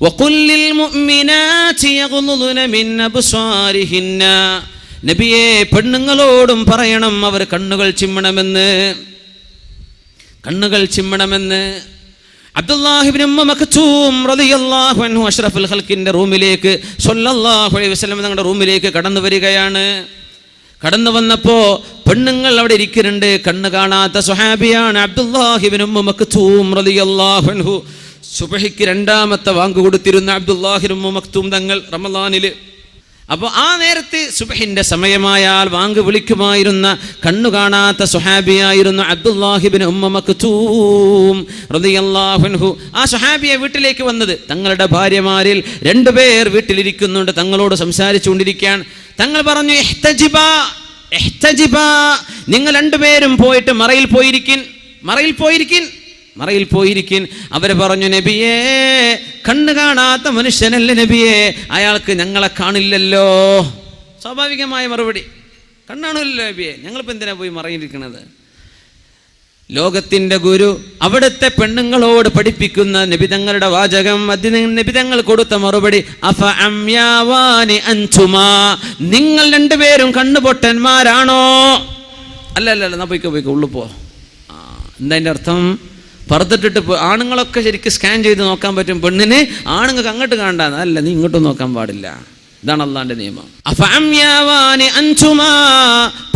وقل للمؤمنات يغضضن من أبصارهن നബിയെ പെണ്ണുങ്ങളോടും പറയണം അവർ കണ്ണുകൾ ചിമ്മണമെന്ന് കണ്ണുകൾ ചിമ്മണമെന്ന് അബ്ദുല്ലാഹിബിൻ ഉമ്മ മക്തൂം റളിയല്ലാഹു അൻഹു അഷ്റഫുൽ ഖൽക്കിന്റെ റൂമിലേക്ക് സ്വല്ലല്ലാഹു അലൈഹി വസല്ലം തങ്ങളുടെ റൂമിലേക്ക് കടന്നു വരികയാണ് കടന്നു വന്നപ്പോ പെണ്ണുങ്ങൾ അവിടെ ഇരിക്കുന്നുണ്ട് കണ്ണ് കാണാത്ത സ്വഹാബിയാണ് അബ്ദുല്ലാഹിബിൻ സുബഹിക്ക് രണ്ടാമത്തെ വാങ്ക് കൊടുത്തിരുന്ന അബ്ദുല്ലാഹിർ മുമക്തും മക്തൂം തങ്ങൾ റമദാനിൽ അപ്പോൾ ആ നേരത്ത് സുബഹിന്റെ സമയമായാൽ വാങ്ക് വിളിക്കുമായിരുന്ന കണ്ണു കാണാത്ത സുഹാബിയായിരുന്ന അബ്ദുല്ലാഹിബിൻ ഉമ്മ അൻഹു. ആ സുഹാബിയെ വീട്ടിലേക്ക് വന്നത് തങ്ങളുടെ ഭാര്യമാരിൽ രണ്ടുപേർ വീട്ടിലിരിക്കുന്നുണ്ട് തങ്ങളോട് സംസാരിച്ചുകൊണ്ടിരിക്കുകയാണ്. തങ്ങൾ പറഞ്ഞു. നിങ്ങൾ രണ്ടുപേരും പോയിട്ട് മറയിൽ പോയിരിക്കിൻ മറയിൽ പോയിരിക്കിൻ. മറയിൽ പോയിരിക്കും അവർ പറഞ്ഞു നബിയേ കണ്ണു കാണാത്ത മനുഷ്യനല്ല നബിയേ? അയാൾക്ക് ഞങ്ങളെ കാണില്ലല്ലോ. സ്വാഭാവികമായ മറുപടി. കണ്ണാണല്ലോ നബിയെ. ഞങ്ങളിപ്പോൾ എന്തിനാ പോയി മറയിരിക്കുന്നത് ലോകത്തിന്റെ ഗുരു അവിടുത്തെ പെണ്ണുങ്ങളോട് പഠിപ്പിക്കുന്ന നിബിതങ്ങളുടെ വാചകം അതിന് നിബിതങ്ങൾ കൊടുത്ത മറുപടി അഫ അമ്യാവാനി അഞ്ചുമാ നിങ്ങൾ രണ്ടുപേരും കണ്ണുപൊട്ടന്മാരാണോ? അല്ല അല്ല അല്ല എന്നാ പോയിക്കോ പോയിക്കോ ഉള്ളു പോ. എന്താ അർത്ഥം? പുറത്തിട്ടിട്ട് ആണുങ്ങളൊക്കെ ശരിക്കും സ്കാൻ ചെയ്ത് നോക്കാൻ പറ്റും പെണ്ണിനെ ആണുങ്ങൾക്ക് അങ്ങോട്ട് കാണണ്ട അല്ല നീ ഇങ്ങോട്ട് നോക്കാൻ പാടില്ല. ഇതാണ് അള്ളാന്റെ നിയമം.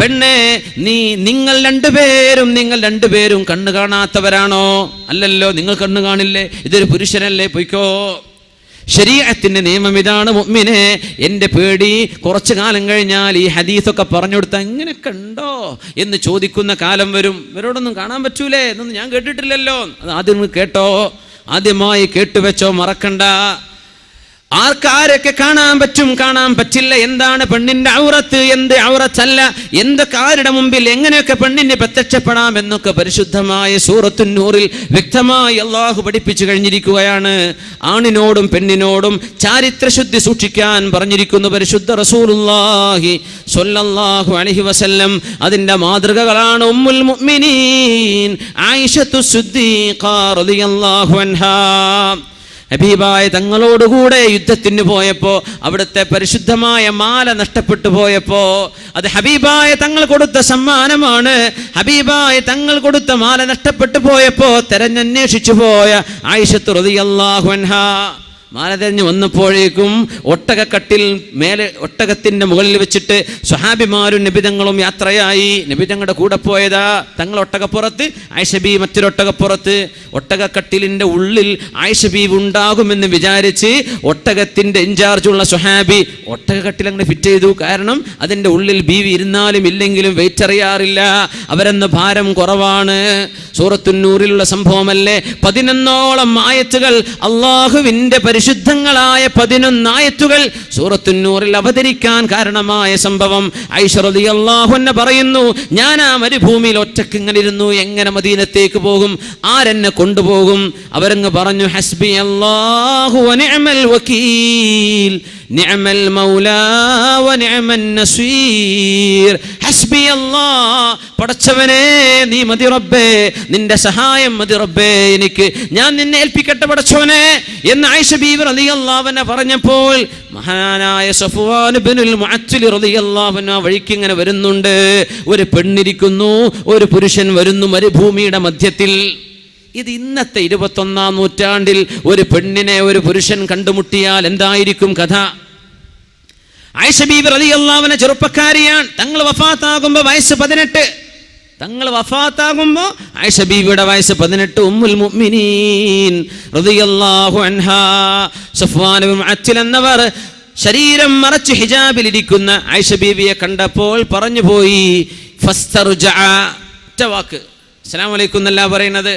പെണ്ണെ നീ നിങ്ങൾ രണ്ടുപേരും നിങ്ങൾ രണ്ടുപേരും കണ്ണു കാണാത്തവരാണോ? അല്ലല്ലോ നിങ്ങൾ കണ്ണു കാണില്ലേ? ഇതൊരു പുരുഷനല്ലേ? പൊയ്ക്കോ. ശരീരത്തിന്റെ നിയമം ഇതാണ് മുമ്മിനെ എന്റെ പേടി കുറച്ചു കാലം കഴിഞ്ഞാൽ ഈ ഹദീസൊക്കെ പറഞ്ഞു കൊടുത്താൽ ഇങ്ങനെയൊക്കെ ഉണ്ടോ എന്ന് ചോദിക്കുന്ന കാലം വരും. ഇവരോടൊന്നും കാണാൻ പറ്റൂലേ എന്നൊന്നും ഞാൻ കേട്ടിട്ടില്ലല്ലോ. അത് ആദ്യം കേട്ടോ. ആദ്യമായി കേട്ടുവെച്ചോ മറക്കണ്ട. ആർക്കാരൊക്കെ കാണാൻ പറ്റും? കാണാൻ പറ്റില്ല. എന്താണ് പെണ്ണിന്റെ ഔറത്ത്? എന്ത് ഔറത്തല്ല? എന്തൊക്കെ ആരുടെ മുമ്പിൽ എങ്ങനെയൊക്കെ പെണ്ണിന് പ്രത്യക്ഷപ്പെടാം എന്നൊക്കെ പരിശുദ്ധമായ സൂറത്തുന്നൂറിൽ വ്യക്തമായി അള്ളാഹു പഠിപ്പിച്ചു കഴിഞ്ഞിരിക്കുകയാണ്. ആണിനോടും പെണ്ണിനോടും ചാരിത്രശുദ്ധി സൂക്ഷിക്കാൻ പറഞ്ഞിരിക്കുന്നു പരിശുദ്ധ റസൂലുള്ളാഹി സൊല്ലാഹു അലഹി വസല്ലം. അതിന്റെ മാതൃകകളാണ് ഉമ്മുൽ മുഅ്മിനീൻ ആയിഷത്തു സുദ്ദീഖ റളിയല്ലാഹു അൻഹാ. ഹബീബായ തങ്ങളോടുകൂടെ യുദ്ധത്തിന് പോയപ്പോ അവിടുത്തെ പരിശുദ്ധമായ മാല നഷ്ടപ്പെട്ടു പോയപ്പോ അത് ഹബീബായ തങ്ങൾ കൊടുത്ത സമ്മാനമാണ്. ഹബീബായ തങ്ങൾ കൊടുത്ത മാല നഷ്ടപ്പെട്ടു പോയപ്പോ തെരഞ്ഞന്വേഷിച്ചു പോയ ആയിഷത്ത് റളിയല്ലാഹു അൻഹാ മാല തെരഞ്ഞു വന്നപ്പോഴേക്കും ഒട്ടകക്കട്ടിൽ മേലെ ഒട്ടകത്തിന്റെ മുകളിൽ വെച്ചിട്ട് സ്വഹാബിമാരും നിബിതങ്ങളും യാത്രയായി. നിബിതങ്ങളുടെ കൂടെ പോയതാ. തങ്ങൾ ഒട്ടകപ്പുറത്ത് ആയിഷബി മറ്റൊരൊട്ടകപ്പുറത്ത് ഒട്ടകക്കട്ടിലിന്റെ ഉള്ളിൽ ആയിഷബി ഉണ്ടാകുമെന്ന് വിചാരിച്ച് ഒട്ടകത്തിന്റെ ഇൻചാർജുള്ള സ്വഹാബി ഒട്ടകക്കട്ടിൽ അങ്ങനെ ഫിറ്റ് ചെയ്തു. കാരണം അതിന്റെ ഉള്ളിൽ ബീവി ഇരുന്നാലും ഇല്ലെങ്കിലും വെയിറ്റ് അറിയാറില്ല. അവരെന്ന് ഭാരം കുറവാണ്. സൂറത്തുന്നൂറിലുള്ള സംഭവമല്ലേ? പതിനൊന്നോളം ആയത്തുകൾ അള്ളാഹുവിന്റെ പരിശുദ്ധങ്ങളായ പതിനൊന്നായത്തുകൾ സൂറത്തുന്നൂറിൽ അവതരിക്കാൻ കാരണമായ സംഭവം. ഐശ്വറതി അള്ളാഹു എന്നെ പറയുന്നു ഞാൻ ആ മരുഭൂമിയിൽ ഒറ്റയ്ക്ക് ഇങ്ങനെ ഇരുന്നു എങ്ങനെ മദീനത്തേക്ക് പോകും? ആരെന്നെ കൊണ്ടുപോകും? അവരങ്ങ് പറഞ്ഞു ഹസ്ബി അള്ളാഹു വക്കീൽ നിഅമൽ മൗലാ ونعم നസീർ. ഹസ്ബി അല്ലാഹ് പടച്ചവനെ നീ മതി റബ്ബേ നിന്റെ സഹായം മതി റബ്ബേ എനിക്ക് ഞാൻ നിന്നെ ഏൽപ്പിക്കട്ടെ പടച്ചവനെ എന്ന് ആയിഷ ബീവർ അലി അൻഹ പറഞ്ഞപ്പോൾ മഹാനായ സഫ്വാൻ ഇബ്നുൽ മുഅത്തിൽ അൻഹു ആ വഴിക്ക് ഇങ്ങനെ വരുന്നുണ്ട്. ഒരു പെണ്ണിരിക്കുന്നു ഒരു പുരുഷൻ വരുന്നു മരുഭൂമിയുടെ മധ്യത്തിൽ. ഇത് ഇന്നത്തെ ഇരുപത്തൊന്നാം നൂറ്റാണ്ടിൽ ഒരു പെണ്ണിനെ ഒരു പുരുഷൻ കണ്ടുമുട്ടിയാൽ എന്തായിരിക്കും കഥ? ആയിഷ അലി അള്ളാവിനെ ചെറുപ്പക്കാരിയാണ്. തങ്ങൾ വഫാത്താകുമ്പോൾ വയസ്സ് പതിനെട്ട്. തങ്ങൾ വഫാത്താകുമ്പോൾ ആയിഷ വയസ്സ് പതിനെട്ട്. ഉമ്മുൽ മുഅ്മിനീൻ റളിയല്ലാഹു ബിൻ എന്നവർ ശരീരം മറച്ച് ഹിജാബിലിരിക്കുന്ന ആയിഷ ബീവിയെ കണ്ടപ്പോൾ പറഞ്ഞു പോയി ഫസ്തർജഅ. വാക്ക്. അസ്സലാമു അലൈക്കും എന്നല്ല പറയുന്നത്.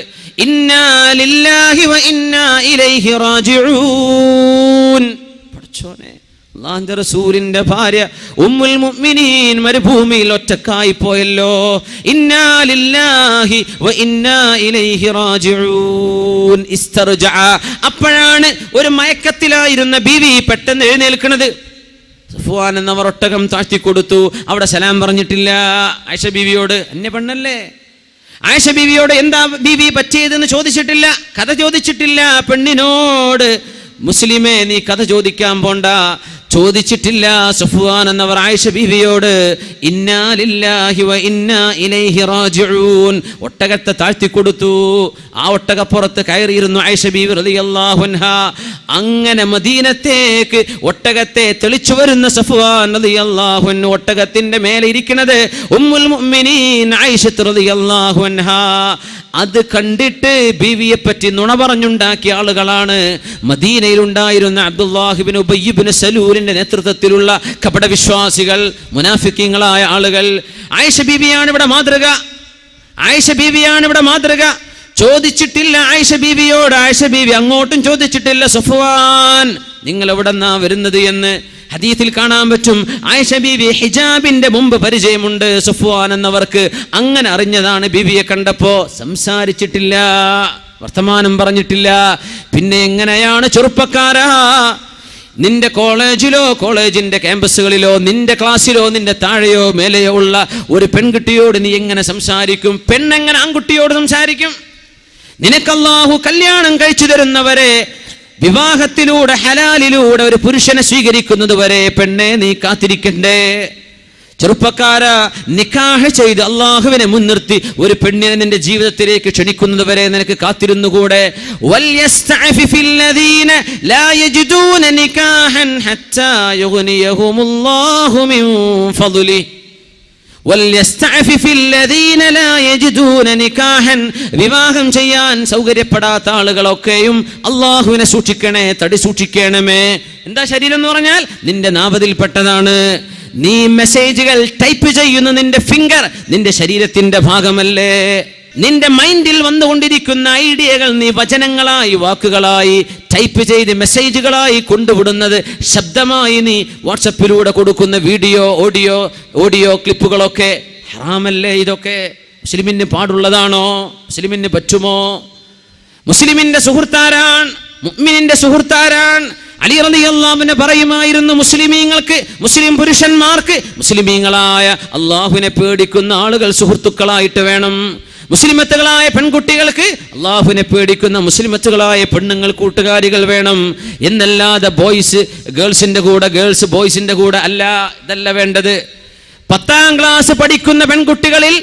പഠിച്ചോനെ അള്ളാന്റെ റസൂലിന്റെ ഭാര്യ ഉമ്മുൽ മുഅ്മിനീൻ മരുഭൂമിയിൽ ഒറ്റക്കായി പോയല്ലോ. ഇന്നാ ലില്ലാഹി വ ഇന്നാ ഇലൈഹി റാജിഊൻ. ഇസ്തർജഅ അപ്പോഴാണ് ഒരു മയക്കത്തിലായിരുന്ന ബീവി പെട്ടെന്ന് എഴുന്നേൽക്കുന്നത്. സഫ്വാൻ എന്നവർ ഒട്ടകം താഴ്ത്തി കൊടുത്തു അവിടെ സലാം പറഞ്ഞിട്ടില്ല. ആയിഷ ബീവിയോട് അന്യ പെണ്ണല്ലേ? ആയിഷ ബീവിയോട് എന്താ ബീവി പറ്റിയതെന്ന് ചോദിച്ചിട്ടില്ല? കഥ ചോദിച്ചിട്ടില്ല പെണ്ണിനോട്. മുസ്ലിമേ നീ കഥ ചോദിക്കാൻ പോണ്ട. ചോദിച്ചിട്ടില്ല സുഫ്വാൻ എന്നവർ ആയിഷ ബീവിയോട് വ ഇന്നാ ഇലൈഹി റാജിഊൻ. ഒട്ടകത്തെ താഴ്ത്തി കൊടുത്തു ആ ഒട്ടകപ്പുറത്ത് കയറിയിരുന്നു ആയിഷ ബീവി റളിയല്ലാഹു അങ്ങനെ മദീനത്തേക്ക് ഒട്ടകത്തെ തെളിച്ചു വരുന്ന സഫ്വാൻ റളിയല്ലാഹു അൻഹു ഒട്ടകത്തിന്റെ മേലെ ഇരിക്കുന്നത് ഉമ്മുൽ മുഅ്മിനീൻ റളിയല്ലാഹു അത് കണ്ടിട്ട് ബീവിയെ പറ്റി നുണ പറഞ്ഞുണ്ടാക്കിയ ആളുകളാണ്. മദീനയിലുണ്ടായിരുന്ന അബ്ദുല്ലാഹിബിൻ ഉബയ്യുബിന് സലൂരിന്റെ നേതൃത്വത്തിലുള്ള കപടവിശ്വാസികൾ മുനാഫിക്കങ്ങളായ ആളുകൾ. ആയിഷ ബീവിയാണ് ഇവിടെ മാതൃക. ആയിഷ ബീവിയാണ് ഇവിടെ മാതൃക. ചോദിച്ചിട്ടില്ല ആയിഷ ബീവിയോട്. ആയിഷ ബീവി അങ്ങോട്ടും ചോദിച്ചിട്ടില്ല. സഫ്വാൻ നിങ്ങൾ എവിടെന്നാ വരുന്നത് എന്ന്? ഹദീത്തിൽ കാണാൻ പറ്റും ആയിഷ ബീവി ഹിജാബിന്റെ മുമ്പ് പരിചയമുണ്ട് സുഫ്വാൻ എന്നവർക്ക്. അങ്ങനെ അറിഞ്ഞതാണ് ബീവിയെ കണ്ടപ്പോ സംസാരിച്ചിട്ടില്ല വർത്തമാനം പറഞ്ഞിട്ടില്ല. പിന്നെ എങ്ങനെയാണ് ചെറുപ്പക്കാരാ? നിന്റെ കോളേജിലോ കോളേജിന്റെ ക്യാമ്പസുകളിലോ നിന്റെ ക്ലാസ്സിലോ നിന്റെ താഴെയോ മേലെയോ ഉള്ള ഒരു പെൺകുട്ടിയോട് നീ എങ്ങനെ സംസാരിക്കും? പെണ്ണെങ്ങനെ ആൺകുട്ടിയോട് സംസാരിക്കും? നിനക്കല്ലാഹു കല്യാണം കഴിച്ചു തരുന്നവരെ വിവാഹത്തിലൂടെ ഹലാലിലൂടെ ഒരു പുരുഷനെ സ്വീകരിക്കുന്നത് വരെ പെണ്ണെ നീ കാത്തിരിക്കണ്ടേ? ചെറുപ്പക്കാര നിക്കാഹ ചെയ്ത് അള്ളാഹുവിനെ മുൻനിർത്തി ഒരു പെണ്ണിനെ നിന്റെ ജീവിതത്തിലേക്ക് ക്ഷണിക്കുന്നത് വരെ നിനക്ക് കാത്തിരുന്നുകൂടെ? വല്യസ്തഅഫിഫി വിവാഹം ചെയ്യാൻ സൗകര്യപ്പെടാത്ത ആളുകളൊക്കെയും അള്ളാഹുവിനെ സൂക്ഷിക്കണേ തടി സൂക്ഷിക്കണമേ. എന്താ ശരീരം എന്ന് പറഞ്ഞാൽ? നിന്റെ നാപതിൽപ്പെട്ടതാണ്. നീ മെസ്സേജുകൾ ടൈപ്പ് ചെയ്യുന്ന നിന്റെ ഫിംഗർ നിന്റെ ശരീരത്തിന്റെ ഭാഗമല്ലേ? നിന്റെ മൈൻഡിൽ വന്നുകൊണ്ടിരിക്കുന്ന ഐഡിയകൾ നീ വചനങ്ങളായി വാക്കുകളായി ടൈപ്പ് ചെയ്ത് മെസ്സേജുകളായി കൊണ്ടുവിടുന്നത് ശബ്ദമായി നീ വാട്സപ്പിലൂടെ കൊടുക്കുന്ന വീഡിയോ ഓഡിയോ ഓഡിയോ ക്ലിപ്പുകളൊക്കെ. ഹറാമല്ലേ ഇതൊക്കെ? മുസ്ലിമിന് പാടുള്ളതാണോ? മുസ്ലിമിന് പറ്റുമോ? മുസ്ലിമിന്റെ സുഹൃത്താരാൻ മുഅ്മിനിന്റെ സുഹൃത്താരാൻ അലി റളിയല്ലാഹുവിനെ പറയുമായിരുന്നു മുസ്ലിമീങ്ങൾക്ക് മുസ്ലിം പുരുഷന്മാർക്ക് മുസ്ലിമീങ്ങളായ അള്ളാഹുവിനെ പേടിക്കുന്ന ആളുകൾ സുഹൃത്തുക്കളായിട്ട് വേണം. മുസ്ലിമത്തുകളായ പെൺകുട്ടികൾക്ക് അള്ളാഹുവിനെ പേടിക്കുന്ന മുസ്ലിമത്തുകളായ പെണ്ണുങ്ങൾ കൂട്ടുകാരികൾ വേണം. എന്നല്ലാതെ ബോയ്സ് ഗേൾസിന്റെ കൂടെ ഗേൾസ് ബോയ്സിന്റെ കൂടെ അല്ല ഇതല്ല വേണ്ടത്. പത്താം ക്ലാസ് പഠിക്കുന്ന പെൺകുട്ടികളിൽ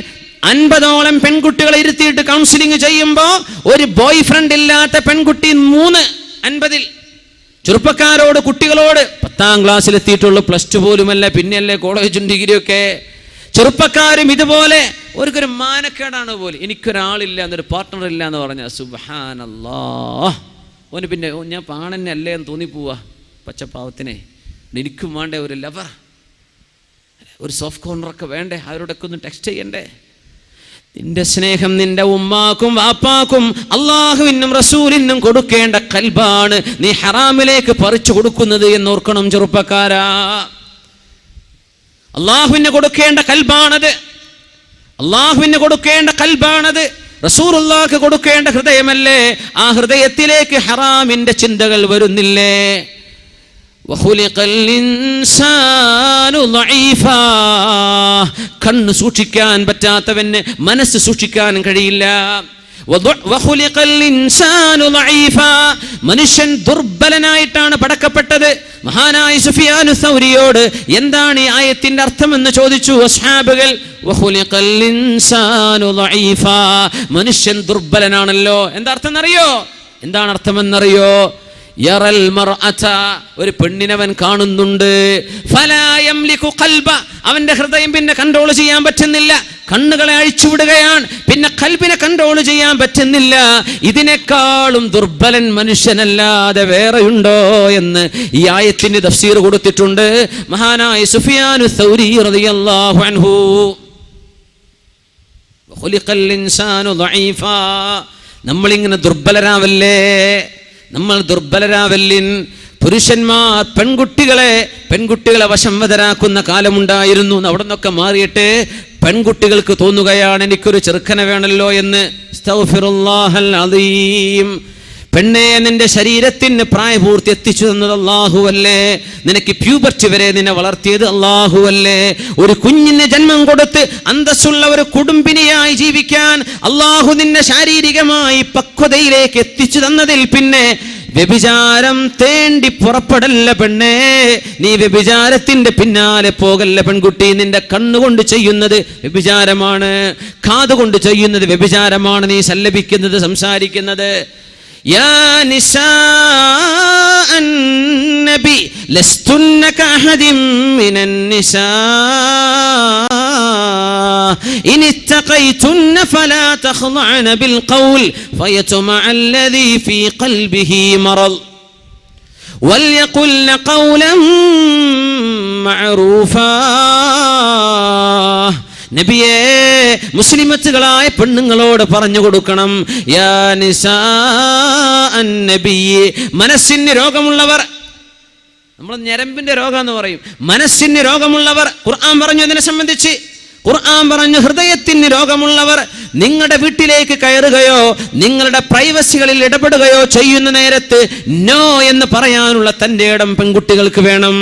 അൻപതോളം പെൺകുട്ടികളെ ഇരുത്തിയിട്ട് കൗൺസിലിംഗ് ചെയ്യുമ്പോൾ ഒരു ബോയ് ഫ്രണ്ട് ഇല്ലാത്ത പെൺകുട്ടി മൂന്ന് അൻപതിൽ. ചെറുപ്പക്കാരോട് കുട്ടികളോട് പത്താം ക്ലാസ്സിലെത്തിയിട്ടുള്ളൂ പ്ലസ് ടു പോലുമല്ല പിന്നെയല്ലേ കോളേജും ഡിഗ്രിയൊക്കെ ചെറുപ്പക്കാരും ഇതുപോലെ ഒരു മാനക്കേടാണ് പോലെ. എനിക്കൊരാളില്ല എന്നൊരു പാർട്ട്ണർ ഇല്ല എന്ന് പറഞ്ഞ സുബഹാനല്ലാ ഓന് പിന്നെ ഞാൻ പാണന്നെ അല്ലേ എന്ന് തോന്നിപ്പോവാ പച്ചപ്പാവത്തിനെ. എനിക്കും വേണ്ടേ ഒരു ലവർ ഒരു സോഫ്റ്റ് കോർണറൊക്കെ വേണ്ടേ അവരോടൊക്കെ ഒന്ന് ടെക്സ്റ്റ് ചെയ്യണ്ടേ. നിന്റെ സ്നേഹം നിന്റെ ഉമ്മാക്കും വാപ്പാക്കും അള്ളാഹുവിനും റസൂലിനും കൊടുക്കേണ്ട കൽബാണ് നീ ഹറാമിലേക്ക് പറിച്ചു കൊടുക്കുന്നത് എന്നോർക്കണം ചെറുപ്പക്കാരാ. അള്ളാഹുവിന് കൊടുക്കേണ്ട കൽബാണത്. അള്ളാഹുവിന് കൊടുക്കേണ്ട കൽബാണത്. റസൂറുല്ലാക്ക് കൊടുക്കേണ്ട ഹൃദയമല്ലേ? ആ ഹൃദയത്തിലേക്ക് ഹറാമിന്റെ ചിന്തകൾ വരുന്നില്ലേ? കണ്ണ് സൂക്ഷിക്കാൻ പറ്റാത്തവന് മനസ്സ് സൂക്ഷിക്കാൻ കഴിയില്ല. മനുഷ്യൻ ദുർബലനായിട്ടാണ് പടക്കപ്പെട്ടത്. മഹാനായ സുഫിയാനു സൗരിയോട് എന്താണ് ഈ ആയത്തിന്റെ അർത്ഥമെന്ന് ചോദിച്ചു അസ്ഹാബുകൾ? മനുഷ്യൻ ദുർബലനാണല്ലോ. എന്താ അർത്ഥം എന്നറിയോ? എന്താണ് അർത്ഥമെന്നറിയോ? ഒരു പെണ്ണിനവൻ കാണുന്നുണ്ട്. അവന്റെ ഹൃദയം പിന്നെ കൺട്രോൾ ചെയ്യാൻ പറ്റുന്നില്ല. കണ്ണുകളെ അഴിച്ചുവിടുകയാണ് പിന്നെ കൽബിനെ കൺട്രോൾ ചെയ്യാൻ പറ്റുന്നില്ല. ഇതിനേക്കാളും ദുർബലൻ മനുഷ്യനല്ലാതെ വേറെയുണ്ടോ എന്ന് ഈ ആയത്തിന് തഫ്സീർ കൊടുത്തിട്ടുണ്ട്. മഹാനായ സുഫിയാനു സൗരി റളിയല്ലാഹു ഇൻസാനു നമ്മളിങ്ങനെ ദുർബലരാവല്ലേ? നമ്മൾ ദുർബലരാവല്ലിൻ പുരുഷന്മാർ പെൺകുട്ടികളെ പെൺകുട്ടികളെ വശംവതരാക്കുന്ന കാലമുണ്ടായിരുന്നു. അവിടെ നിന്നൊക്കെ മാറിയിട്ട് പെൺകുട്ടികൾക്ക് തോന്നുകയാണ് എനിക്കൊരു ചെറുക്കനെ വേണമല്ലോ എന്ന്. പെണ്ണെ നിന്റെ ശരീരത്തിന് പ്രായപൂർത്തി എത്തിച്ചു തന്നത് അള്ളാഹുവല്ലേ നിനക്ക് പ്യൂബർട്ടി വരെ നിന്നെ വളർത്തിയത് അള്ളാഹുവല്ലേ ഒരു കുഞ്ഞിന് ജന്മം കൊടുത്ത് അന്തസ്സുള്ള ഒരു കുടുംബിനിയായി ജീവിക്കാൻ അള്ളാഹു നിന്നെ ശാരീരികമായി പക്വതയിലേക്ക് എത്തിച്ചു തന്നതിൽ പിന്നെ വ്യഭിചാരം തേണ്ടി പുറപ്പെടല്ല പെണ്ണേ. നീ വ്യഭിചാരത്തിന്റെ പിന്നാലെ പോകല്ല പെൺകുട്ടി. നിന്റെ കണ്ണുകൊണ്ട് ചെയ്യുന്നത് വ്യഭിചാരമാണ് കാതുകൊണ്ട് ചെയ്യുന്നത് വ്യഭിചാരമാണ് നീ സല്ലപിക്കുന്നത് സംസാരിക്കുന്നത്. يا نساء النبي لستن كأحد من النساء. إن اتقيتن فلا تخضعن بالقول فيطمع الذي في قلبه مرض. وليقلن قولا معروفا. നബിയേ മുസ്ലിമത്തുകളായ പെണ്ണുങ്ങളോട് പറഞ്ഞു കൊടുക്കണം. യാ നിസാ നബിയെ മനസ്സിന് രോഗമുള്ളവർ നമ്മൾ ഞരമ്പിന്റെ എന്ന് പറയും. മനസ്സിന് രോഗമുള്ളവർ ഖുർആൻ പറഞ്ഞു അതിനെ സംബന്ധിച്ച്. ഖുർആൻ പറഞ്ഞു ഹൃദയത്തിന് രോഗമുള്ളവർ നിങ്ങളുടെ വീട്ടിലേക്ക് കയറുകയോ നിങ്ങളുടെ പ്രൈവസികളിൽ ഇടപെടുകയോ ചെയ്യുന്ന നേരത്ത് നോ എന്ന് പറയാനുള്ള തന്റെ ഇടം പെൺകുട്ടികൾക്ക് വേണം.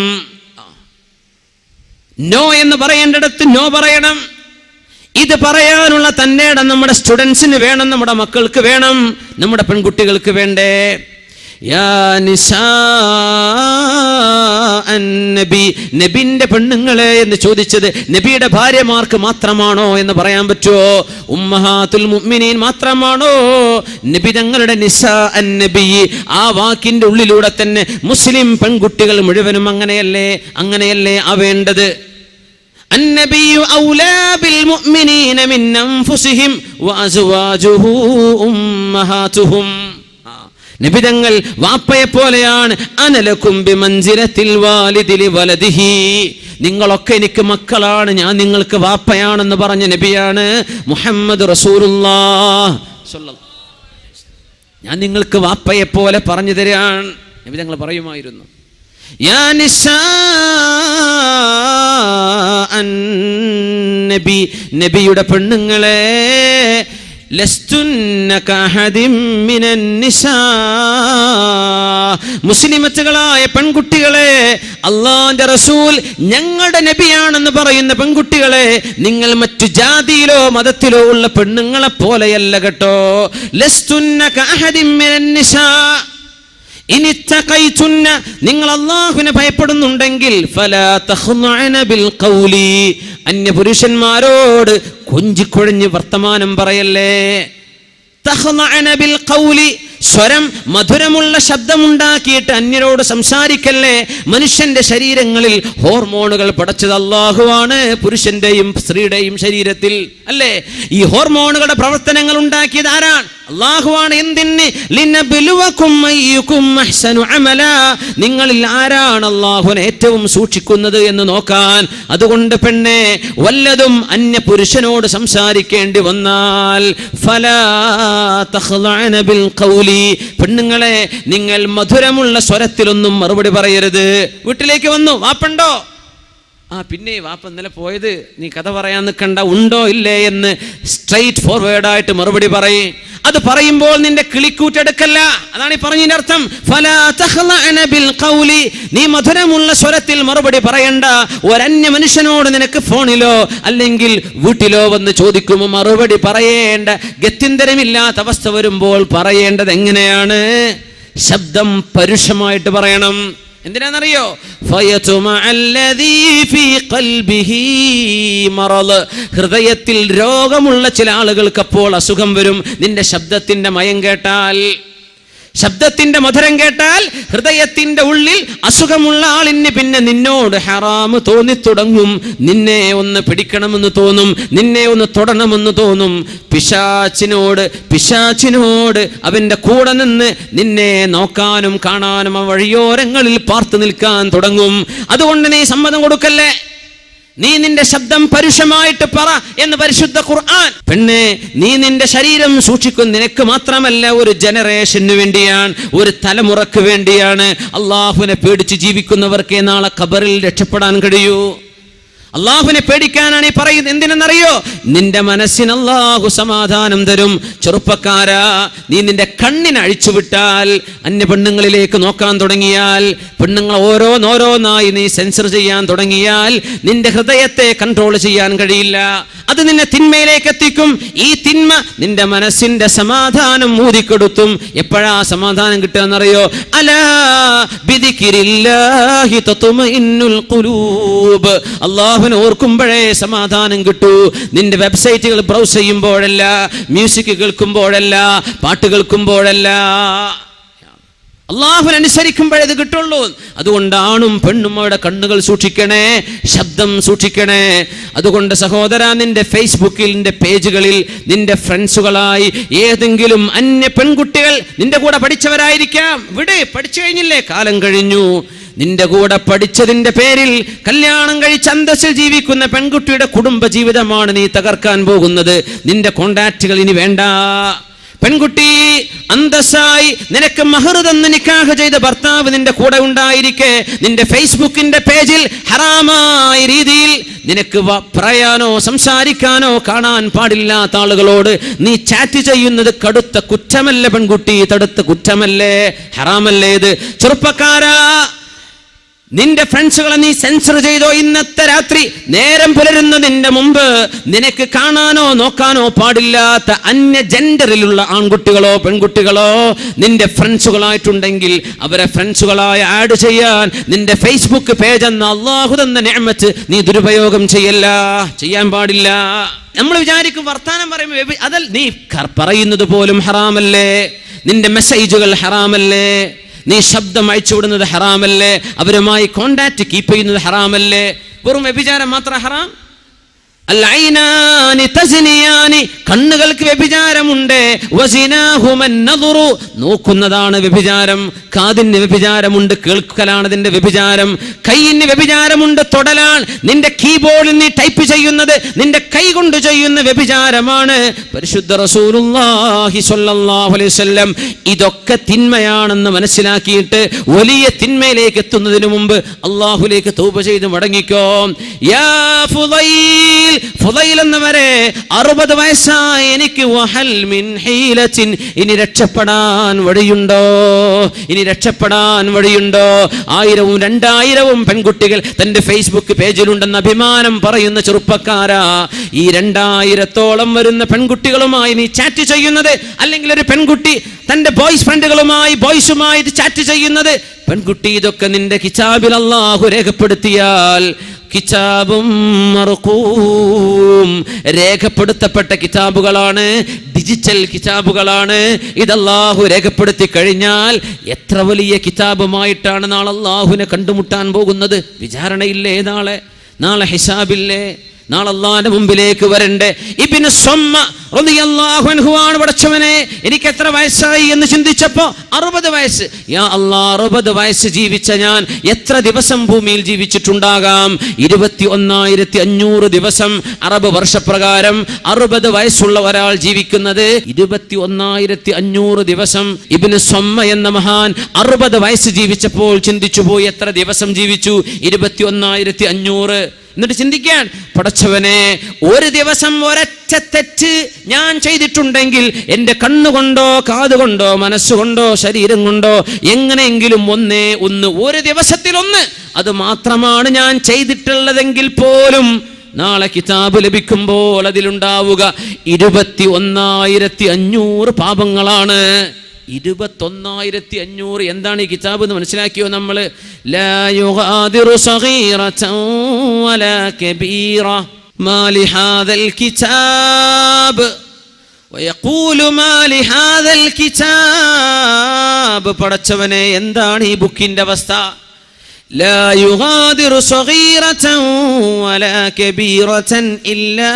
നോ എന്ന് പറയേണ്ടിടത്ത് നോ പറയണം. ഇത് പറയാനുള്ള തന്നേടം നമ്മുടെ സ്റ്റുഡൻസിന് വേണം നമ്മുടെ മക്കൾക്ക് വേണം നമ്മുടെ പെൺകുട്ടികൾക്ക് വേണ്ടേ? നബി നബിന്റെ പെണ്ണുങ്ങളെ എന്ന് ചോദിച്ചത് നബിയുടെ ഭാര്യമാർക്ക് മാത്രമാണോ എന്ന് പറയാൻ പറ്റുമോ? ഉമ്മഹാത്തുൽ മുഅ്മിനീൻ മാത്രമാണോ? നബി തങ്ങളുടെ നിസാ അൻ നബി ആ വാക്കിന്റെ ഉള്ളിലൂടെ തന്നെ മുസ്ലിം പെൺകുട്ടികൾ മുഴുവനും അങ്ങനെയല്ലേ അങ്ങനെയല്ലേ ആവേണ്ടത് النبي أولى بالمؤمنين من أنفسهم وأزواجه أمهاتهم നിബിതങ്ങൾ വാപ്പയെ പോലെയാണ് അനലക്കുംബി മഞ്ചിരത്തിൽ വാലിദിലി വലതിഹി നിങ്ങളൊക്കെ എനിക്ക് മക്കളാണ് ഞാൻ നിങ്ങൾക്ക് വാപ്പയാണെന്ന് പറഞ്ഞ നബിയാണ് മുഹമ്മദ് റസൂറുല്ലാ ഞാൻ നിങ്ങൾക്ക് വാപ്പയെ പോലെ പറഞ്ഞു തരാൻ നബി തങ്ങൾ പറയുമായിരുന്നു യാ نساء നബി നബിയുടെ പെണ്ണുങ്ങളെ മുസ്ലിമത്തുകളായ പെൺകുട്ടികളെ അള്ളാന്റെ റസൂൽ ഞങ്ങളുടെ നബിയാണെന്ന് പറയുന്ന പെൺകുട്ടികളെ നിങ്ങൾ മറ്റു ജാതിയിലോ മതത്തിലോ ഉള്ള പെണ്ണുങ്ങളെ പോലെയല്ല കേട്ടോ. ലസ്തുന്ന നിങ്ങൾ അള്ളാഹുവിനെ ഭയപ്പെടുന്നുണ്ടെങ്കിൽ അന്യ പുരുഷന്മാരോട് കൊഞ്ചിക്കൊഴഞ്ഞ് വർത്തമാനം പറയല്ലേ? സ്വരം മധുരമുള്ള ശബ്ദമുണ്ടാക്കിയിട്ട് അന്യരോട് സംസാരിക്കല്ലേ? മനുഷ്യന്റെ ശരീരങ്ങളിൽ ഹോർമോണുകൾ പടച്ചത് അള്ളാഹുവാണ് പുരുഷന്റെയും സ്ത്രീയുടെയും ശരീരത്തിൽ. അല്ലേ? ഈ ഹോർമോണുകളുടെ പ്രവർത്തനങ്ങൾ ഉണ്ടാക്കിയത് ആരാണ്? അള്ളാഹുവാണ് എന്തിന്? നിങ്ങളിൽ ആരാണ് അള്ളാഹുവിനെ ഏറ്റവും സൂക്ഷിക്കുന്നത് എന്ന് നോക്കാൻ? അതുകൊണ്ട് പെണ്ണെ വല്ലതും അന്യ പുരുഷനോട് സംസാരിക്കേണ്ടി വന്നാൽ പെണ്ണുങ്ങളെ നിങ്ങൾ മധുരമുള്ള സ്വരത്തിലൊന്നും മറുപടി പറയരുത്. വീട്ടിലേക്ക് വന്നു. വാപ്പണ്ടോ? ആ പിന്നെ വാപ്പ ഇന്നലെ പോയത് നീ കഥ പറയാൻ നിൽക്കണ്ട ഉണ്ടോ ഇല്ലേ? എന്ന് സ്ട്രൈറ്റ് ഫോർവേഡായിട്ട് മറുപടി പറയും. അത് പറയുമ്പോൾ നിന്റെ കിളിക്കൂറ്റെടുക്കല്ല അതാണ് ഈ പറഞ്ഞതിന്റെ അർത്ഥം. നീ മധുരമുള്ള സ്വരത്തിൽ മറുപടി പറയണ്ട. ഒരന്യ മനുഷ്യനോട് നിനക്ക് ഫോണിലോ അല്ലെങ്കിൽ വീട്ടിലോ വന്ന് ചോദിക്കുമ്പോൾ മറുപടി പറയേണ്ട. ഗത്യന്തരമില്ലാത്ത അവസ്ഥ വരുമ്പോൾ പറയേണ്ടത് എങ്ങനെയാണ്? ശബ്ദം പരുഷമായിട്ട് പറയണം. എന്തിനാണെന്നറിയോ? ഹൃദയത്തിൽ രോഗമുള്ള ചില ആളുകൾക്ക് അപ്പോൾ അസുഖം വരും. നിന്റെ ശബ്ദത്തിന്റെ മയം കേട്ടാൽ ശബ്ദത്തിന്റെ മധുരം കേട്ടാൽ ഹൃദയത്തിന്റെ ഉള്ളിൽ അസുഖമുള്ള ആളിന് പിന്നെ നിന്നോട് ഹറാമ് തോന്നി തുടങ്ങും. നിന്നെ ഒന്ന് പിടിക്കണമെന്ന് തോന്നും നിന്നെ ഒന്ന് തൊടണമെന്ന് തോന്നും. പിശാച്ചിനോട് പിശാച്ചിനോട് അവന്റെ കൂടെ നിന്ന് നിന്നെ നോക്കാനും കാണാനും ആ വഴിയോരങ്ങളിൽ പാർത്തു നിൽക്കാൻ തുടങ്ങും. അതുകൊണ്ട് നീ സമ്മതം കൊടുക്കല്ലേ? നീ നിന്റെ ശബ്ദം പരുഷമായിട്ട് പറ എന്ന് പരിശുദ്ധ ഖുർആൻ. പെണ്ണെ നീ നിന്റെ ശരീരം സൂക്ഷിക്കും നിനക്ക് മാത്രമല്ല ഒരു ജനറേഷന് വേണ്ടിയാണ് ഒരു തലമുറയ്ക്ക് വേണ്ടിയാണ്. അള്ളാഹുവിനെ പേടിച്ച് ജീവിക്കുന്നവർക്ക് നാളെ ഖബറിൽ രക്ഷപ്പെടാൻ കഴിയൂ. അള്ളാഹുവിനെ പേടിക്കാനാണ് ഈ പറയുന്നത്. എന്തിനെന്നറിയോ? നിന്റെ മനസ്സിന് അള്ളാഹു സമാധാനം തരും. ചെറുപ്പക്കാരാ നീ നിന്റെ കണ്ണിനെ അഴിച്ചുവിട്ടാൽ അന്യ പെണ്ണുങ്ങളിലേക്ക് നോക്കാൻ തുടങ്ങിയാൽ പെണ്ണുങ്ങൾ ഓരോന്നോരോന്നായി നീ സെൻസർ ചെയ്യാൻ തുടങ്ങിയാൽ നിന്റെ ഹൃദയത്തെ കൺട്രോൾ ചെയ്യാൻ കഴിയില്ല. അത് നിന്നെ തിന്മയിലേക്ക് എത്തിക്കും. ഈ തിന്മ നിന്റെ മനസ്സിന്റെ സമാധാനം മൂതിക്കെടുത്തും എപ്പോഴാ സമാധാനം കിട്ടുക എന്നറിയോ അലാ ബിദിക്രില്ലാഹി കുലൂബ് ഖുലൂബ്. അള്ളാഹുവിനെ ഓർക്കുമ്പോഴേ സമാധാനം കിട്ടൂ. നിന്റെ വെബ്സൈറ്റുകൾ ബ്രൗസ് ചെയ്യുമ്പോഴല്ല മ്യൂസിക് കേൾക്കുമ്പോഴല്ല പാട്ട് കേൾക്കുമ്പോഴല്ല. അള്ളാഹുവിനെ അനുസരിക്കുമ്പോഴേ ഇത് കിട്ടുള്ളൂ. അതുകൊണ്ട് ആണും പെണ്ണും അവിടെ കണ്ണുകൾ സൂക്ഷിക്കണേ ശബ്ദം സൂക്ഷിക്കണേ. അതുകൊണ്ട് സഹോദര നിന്റെ ഫേസ്ബുക്കിൽ നിന്റെ പേജുകളിൽ നിന്റെ ഫ്രണ്ട്സുകളായി ഏതെങ്കിലും അന്യ പെൺകുട്ടികൾ നിന്റെ കൂടെ പഠിച്ചവരായിരിക്കാം. ഇവിടെ പഠിച്ചു കഴിഞ്ഞില്ലേ? കാലം കഴിഞ്ഞു. നിന്റെ കൂടെ പഠിച്ചതിന്റെ പേരിൽ കല്യാണം കഴിച്ച് അന്തസ്സിൽ ജീവിക്കുന്ന പെൺകുട്ടിയുടെ കുടുംബ ജീവിതമാണ് നീ തകർക്കാൻ പോകുന്നത്. നിന്റെ കോണ്ടാക്റ്റുകൾ ഇനി വേണ്ട. പെൺകുട്ടി അന്തസ്സായി നിനക്ക് മഹർ തന്ന് നിക്കാഹ് ചെയ്ത ഭർത്താവ് നിന്റെ കൂടെ ഉണ്ടായിരിക്കെ. നിന്റെ ഫേസ്ബുക്കിന്റെ പേജിൽ ഹറാമായ രീതിയിൽ നിനക്ക് പറയാനോ സംസാരിക്കാനോ കാണാൻ പാടില്ലാത്ത ആളുകളോട് നീ ചാറ്റ് ചെയ്യുന്നത് കടുത്ത കുറ്റമല്ലേ പെൺകുട്ടി? തടുത്ത കുറ്റമല്ലേ? ഹറാമല്ലേ ഇത്? ചെറുപ്പക്കാരാ നിന്റെ ഫ്രണ്ട്സുകളെ നീ സെൻസർ ചെയ്തോ ഇന്നത്തെ രാത്രി? നേരം പുലരുന്നതിന്റെ മുമ്പ് നിനക്ക് കാണാനോ നോക്കാനോ പാടില്ലാത്ത അന്യ ജെൻഡറിലുള്ള ആൺകുട്ടികളോ പെൺകുട്ടികളോ നിന്റെ ഫ്രണ്ട്സുകളായിട്ടുണ്ടെങ്കിൽ അവരെ ഫ്രണ്ട്സുകളായി ആഡ് ചെയ്യാൻ നിന്റെ ഫേസ്ബുക്ക് പേജ് എന്ന അള്ളാഹു തന്ന നിഅമത്ത് നീ ദുരുപയോഗം ചെയ്യല്ല. ചെയ്യാൻ പാടില്ല. നമ്മൾ വിചാരിക്കും വർത്താനം പറയുമ്പോൾ അതൽ നീ പറയുന്നത് പോലും ഹറാമല്ലേ? നിന്റെ മെസ്സേജുകൾ ഹറാമല്ലേ? നീ ശബ്ദം അയച്ചുവിടുന്നത് ഹറാമല്ലേ? അവരുമായി കോണ്ടാക്ട് കീപ്പ് ചെയ്യുന്നത് ഹറാമല്ലേ? വെറും വ്യഭിചാരം മാത്രം ഹറാം? കണ്ണുകൾക്ക് വ്യഭിചാരമുണ്ട്. നോക്കുന്നതാണ് വ്യഭിചാരം. കാതിന് വ്യഭിചാരമുണ്ട്. കേൾക്കലാണ് അതിന്റെ വ്യഭിചാരം. കൈയിന് വ്യഭിചാരമുണ്ട്. തൊടലാൻ നിന്റെ കീബോർഡിൽ നീ ടൈപ്പ് ചെയ്യുന്നത് നിന്റെ കൈ കൊണ്ട് ചെയ്യുന്ന വ്യഭിചാരമാണ്. പരിശുദ്ധ വസല്ലം ഇതൊക്കെ തിന്മയാണെന്ന് മനസ്സിലാക്കിയിട്ട് വലിയ തിന്മയിലേക്ക് എത്തുന്നതിന് മുമ്പ് അള്ളാഹുലേക്ക് തൂപ ചെയ്ത് മടങ്ങിക്കോ. യാ ഫുദൈൽ ഫുദൈൽ എന്നവരെ അറുപത് വയസ്സായി എനിക്ക് വഹൽ മിൻ ഹീലത്തിൻ. ഇനി രക്ഷപ്പെടാൻ വഴിയുണ്ടോ? ഇനി രക്ഷപ്പെടാൻ വഴിയുണ്ടോ? ആയിരവും രണ്ടായിരവും പെൺകുട്ടികൾ തന്റെ ഫേസ്ബുക്ക് പേജിലുണ്ടെന്ന് അഭിമാനം പറയുന്ന ചെറുപ്പക്കാരാ. ഈ രണ്ടായിരത്തോളം വരുന്ന പെൺകുട്ടികളുമായി നീ ചാറ്റ് ചെയ്യുന്നത് അല്ലെങ്കിൽ ഒരു പെൺകുട്ടി തന്റെ ബോയ്സ് ഫ്രണ്ടുകളുമായി ബോയ്സുമായി ചാറ്റ് ചെയ്യുന്നത്? പെൺകുട്ടി ഇതൊക്കെ നിന്റെ കിതാബിൽ അള്ളാഹു രേഖപ്പെടുത്തിയാൽ കിതാബും മർഖൂം. രേഖപ്പെടുത്തപ്പെട്ട കിതാബുകളാണ് ഡിജിറ്റൽ കിതാബുകളാണ്. ഇതല്ലാഹു രേഖപ്പെടുത്തി കഴിഞ്ഞാൽ എത്ര വലിയ കിതാബുമായിട്ടാണ് നാളെ അള്ളാഹുവിനെ കണ്ടുമുട്ടാൻ പോകുന്നത്? വിചാരണയില്ലേ നാളെ? നാളെ ഹിസാബില്ലേ? നാളെ അള്ളാന്റെ മുമ്പിലേക്ക് വരണ്ടേ? ഇബിന് സ്വമ്മ ആണ് പടച്ചവനെ. എനിക്ക് എത്ര വയസ്സായി എന്ന് ചിന്തിച്ചപ്പോ? അറുപത് വയസ്സ്. അറുപത് വയസ്സ് ജീവിച്ച ഞാൻ എത്ര ദിവസം ഭൂമിയിൽ ജീവിച്ചിട്ടുണ്ടാകാം? ഇരുപത്തി ഒന്നായിരത്തി അഞ്ഞൂറ് ദിവസം അറബ് വർഷപ്രകാരം അറുപത് വയസ്സുള്ള ഒരാൾ ജീവിക്കുന്നത് ഇരുപത്തി ഒന്നായിരത്തി അഞ്ഞൂറ് ദിവസം ഇബിന് സ്വമ്മ എന്ന മഹാൻ അറുപത് വയസ്സ് ജീവിച്ചപ്പോൾ ചിന്തിച്ചു പോയി എത്ര ദിവസം ജീവിച്ചു? ഇരുപത്തി ഒന്നായിരത്തി അഞ്ഞൂറ് എന്നിട്ട് ചിന്തിക്കാൻ പടച്ചവനെ ഒരു ദിവസം ഒരൊറ്റ തെറ്റ് ഞാൻ ചെയ്തിട്ടുണ്ടെങ്കിൽ എന്റെ കണ്ണുകൊണ്ടോ കാതുകൊണ്ടോ മനസ്സുകൊണ്ടോ ശരീരം കൊണ്ടോ എങ്ങനെയെങ്കിലും ഒന്നേ ഒന്ന് ഒരു ദിവസത്തിൽ ഒന്ന് അത് മാത്രമാണ് ഞാൻ ചെയ്തിട്ടുള്ളതെങ്കിൽ പോലും നാളെ കിതാബ് ലഭിക്കുമ്പോൾ അതിലുണ്ടാവുക ഇരുപത്തി ഒന്നായിരത്തി അഞ്ഞൂറ് പാപങ്ങളാണ്. ഇരുപത്തൊന്നായിരത്തി അഞ്ഞൂറ് എന്താണ് ഈ കിതാബ് എന്ന് മനസ്സിലാക്കിയോ നമ്മൾ പടച്ചവനെ എന്താണ് ഈ ബുക്കിന്റെ അവസ്ഥ? لا يغادر صغيرة ولا كبيرة إلا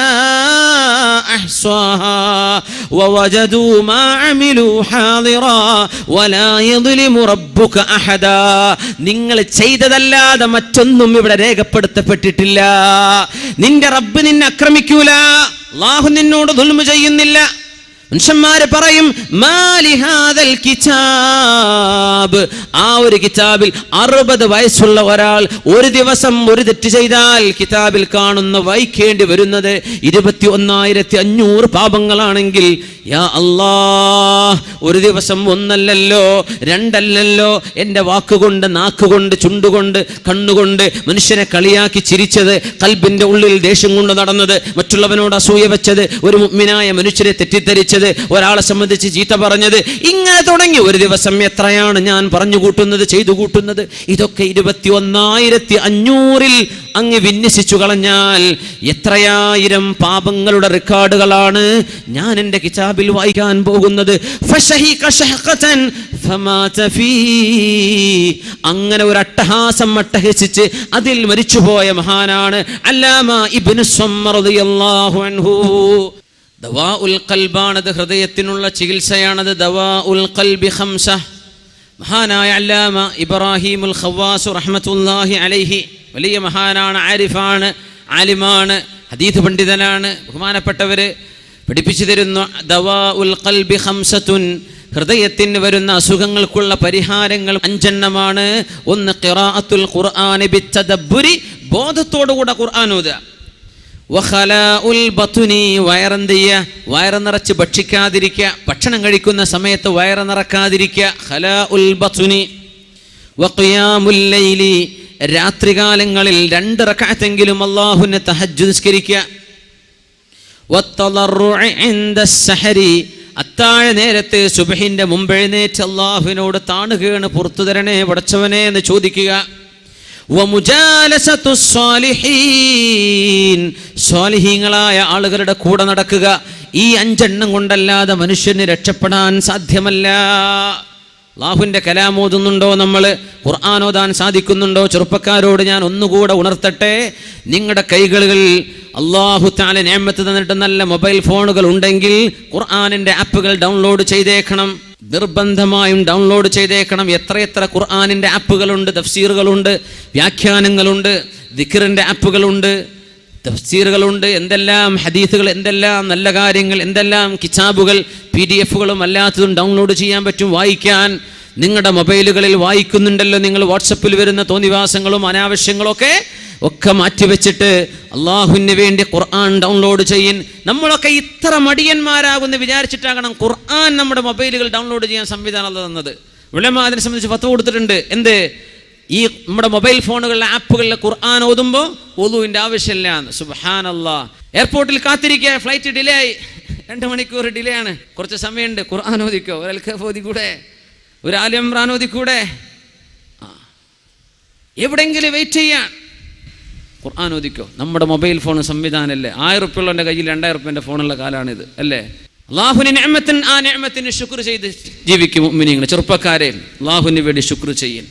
أحصاها ووجدوا ما عملوا حاضرا ولا يظلم ربك أحدا നിങ്ങൾ ചെയ്തതല്ലാതെ മറ്റൊന്നും ഇവിടെ രേഖപ്പെടുത്തപ്പെട്ടിട്ടില്ല നിന്റെ റബ്ബ് നിന്നെ ആക്രമിക്കൂല അള്ളാഹു നിന്നോട് ദുൽമ ചെയ്യുന്നില്ല മനുഷ്യന്മാര് പറയും മാലിഹാദൽ കിതാബ്. ആ ഒരു കിതാബിൽ അറുപത് വയസ്സുള്ള ഒരാൾ ഒരു ദിവസം ഒരു തെറ്റ് ചെയ്താൽ കിതാബിൽ കാണുന്ന വായിക്കേണ്ടി വരുന്നത് ഇരുപത്തി ഒന്നായിരത്തി അഞ്ഞൂറ് പാപങ്ങളാണെങ്കിൽ യാ അല്ലാ ഒരു ദിവസം ഒന്നല്ലല്ലോ രണ്ടല്ലല്ലോ എന്റെ വാക്കുകൊണ്ട് നാക്കുകൊണ്ട് ചുണ്ടുകൊണ്ട് കണ്ണുകൊണ്ട് മനുഷ്യനെ കളിയാക്കി ചിരിച്ചത് കൽബിന്റെ ഉള്ളിൽ ദേഷ്യം കൊണ്ട് നടന്നത് മറ്റുള്ളവനോട് അസൂയ വെച്ചത് ഒരു മുഗ്മിനായ മനുഷ്യരെ തെറ്റിദ്ധരിച്ചത് ഒരാളെ സംബന്ധിച്ച് ചീത്ത പറഞ്ഞത്. ഇങ്ങനെ തുടങ്ങി ഒരു ദിവസം എത്രയാണ് ഞാൻ പറഞ്ഞു കൂട്ടുന്നത് ചെയ്തു കൂട്ടുന്നത്? ഇതൊക്കെ ഇരുപത്തി ഒന്നായിരത്തി അഞ്ഞൂറിൽ അങ്ങ് വിന്യസിച്ചു കളഞ്ഞാൽ എത്രയായിരം പാപങ്ങളുടെ റെക്കോർഡുകളാണ് ഞാൻ എന്റെ കിതാബിൽ വായിക്കാൻ പോകുന്നത്. അങ്ങനെ ഒരു അട്ടഹാസം അട്ടഹസിച്ച് അതിൽ മരിച്ചുപോയ മഹാനാണ് അല്ലാമ ഇബ്നു സ്വമ്മർ റളിയല്ലാഹു അൻഹു. ദവാ ഉൽ കൽബാണത് ഹൃദയത്തിനുള്ള ചികിത്സയാണത് ദവാ ഉൽ കൽബി ഹംസ മഹാനായ അല്ലാമ ഇബ്രാഹിമുൽ ഖവാസു റഹ്മത്തുല്ലാഹി അലൈഹി വലിയ മഹാനാണ് ആരിഫാണ് ആലിമാണ് ഹദീദ് പണ്ഡിതനാണ് ബഹുമാനപ്പെട്ടവർ പഠിപ്പിച്ചു തരുന്നു ദവാ ഉൽ കൽബി ഹംസത്തുൻ ഹൃദയത്തിന് വരുന്ന അസുഖങ്ങൾക്കുള്ള പരിഹാരങ്ങൾ അഞ്ചെണ്ണമാണ്. ഒന്ന് ഖിറാഅത്തുൽ ഖുർആനി ബിത്തദബ്ബുരി ബോധത്തോടുകൂടെ ഖുർആൻ ഓതുക. വഖലാഉൽ ബത്നി വയറെന്ത് ചെയ്യുക വയറ് നിറച്ച് ഭക്ഷിക്കാതിരിക്കുക ഭക്ഷണം കഴിക്കുന്ന സമയത്ത് വയറ് നിറക്കാതിരിക്കുക ഖലാഉൽ ബത്നി വഖിയാമുൽ ലൈലി രാത്രികാലങ്ങളിൽ രണ്ട് റക്കാത്തെങ്കിലും അല്ലാഹുവിനെ തഹജ്ജുദ് നിസ്കരിക്കുക അത്താഴ നേരത്ത് സുബഹിന്റെ മുമ്പെഴുന്നേറ്റ് അള്ളാഹുവിനോട് താണുകയാണ് പുറത്തു തരണേ പടച്ചവനെ എന്ന് ചോദിക്കുക. സ്വാലിഹീങ്ങളായ ആളുകളുടെ കൂടെ നടക്കുക. ഈ അഞ്ചെണ്ണം കൊണ്ടല്ലാതെ മനുഷ്യന് രക്ഷപ്പെടാൻ സാധ്യമല്ല. അള്ളാഹുവിന്റെ കലാമോതുന്നുണ്ടോ നമ്മൾ ഖുർആൻ ഓതാൻ സാധിക്കുന്നുണ്ടോ? ചെറുപ്പക്കാരോട് ഞാൻ ഒന്നുകൂടെ ഉണർത്തട്ടെ. നിങ്ങളുടെ കൈകളിൽ അള്ളാഹു താല നേമത്ത് തന്നിട്ട് നല്ല മൊബൈൽ ഫോണുകൾ ഉണ്ടെങ്കിൽ ഖുർആാനിന്റെ ആപ്പുകൾ ഡൗൺലോഡ് ചെയ്തേക്കണം. നിർബന്ധമായും ഡൗൺലോഡ് ചെയ്തേക്കണം. എത്രയെത്ര ഖുർആാനിന്റെ ആപ്പുകളുണ്ട് തഫ്സീറുകളുണ്ട് വ്യാഖ്യാനങ്ങളുണ്ട് ദിക്കറിന്റെ ആപ്പുകളുണ്ട്. തഫ്സീറുകളുണ്ട് എന്തെല്ലാം ഹദീസുകൾ എന്തെല്ലാം നല്ല കാര്യങ്ങൾ എന്തെല്ലാം കിതാബുകൾ പി ഡി എഫുകളും അല്ലാത്തതും ഡൗൺലോഡ് ചെയ്യാൻ പറ്റും വായിക്കാൻ. നിങ്ങളുടെ മൊബൈലുകളിൽ വായിക്കുന്നുണ്ടല്ലോ നിങ്ങൾ വാട്സപ്പിൽ വരുന്ന തോന്നിവാസങ്ങളും അനാവശ്യങ്ങളൊക്കെ ഒക്കെ മാറ്റിവെച്ചിട്ട് അള്ളാഹുവിന് വേണ്ടി ഖുർആൻ ഡൗൺലോഡ് ചെയ്യൻ. നമ്മളൊക്കെ ഇത്ര മടിയന്മാരാകുമെന്ന് വിചാരിച്ചിട്ടാകണം ഖുർആൻ നമ്മുടെ മൊബൈലുകൾ ഡൗൺലോഡ് ചെയ്യാൻ സംവിധാനം തന്നത് വിളമ അതിനെ സംബന്ധിച്ച് പത്ത് കൊടുത്തിട്ടുണ്ട്. എന്ത്? ഈ നമ്മുടെ മൊബൈൽ ഫോണുകളിലെ ആപ്പുകളിലെ ഖുർആൻ ഓതുമ്പോൾ ഒതുവിന്റെ ആവശ്യമില്ല സുബാനല്ല എയർപോർട്ടിൽ കാത്തിരിക്കുക ഫ്ലൈറ്റ് ഡിലേ ആയി രണ്ട് മണിക്കൂർ ഡിലേ ആണ് കുറച്ച് സമയമുണ്ട്. ഖുർആൻ ഓദിക്കോ ഒരു അൽഖഫ് ഓതിക്കൂടെ? ഒരു ആലിയംറാൻ ഓതിക്കൂടെ? ആ. എവിടെങ്കിലും വെയിറ്റ് ചെയ്യാൻ. ഖുർആൻ ഓദിക്കോ നമ്മുടെ മൊബൈൽ ഫോൺ സംവിധാനമല്ലേ ആയിരം ഉറുപ്പ്യള്ളന്റെ കയ്യിൽ രണ്ടായിരം ഉറുപ്പ്യന്റെ ഫോണുള്ള കാലാണിത്. അല്ലേ? അള്ളാഹുവിന് ആ നിഅമത്തിന് ശുക്ർ ചെയ്ത് ജീവിക്കും ചെറുപ്പക്കാരെ. അള്ളാഹുവിന് വേണ്ടി ശുക്ർ ചെയ്യും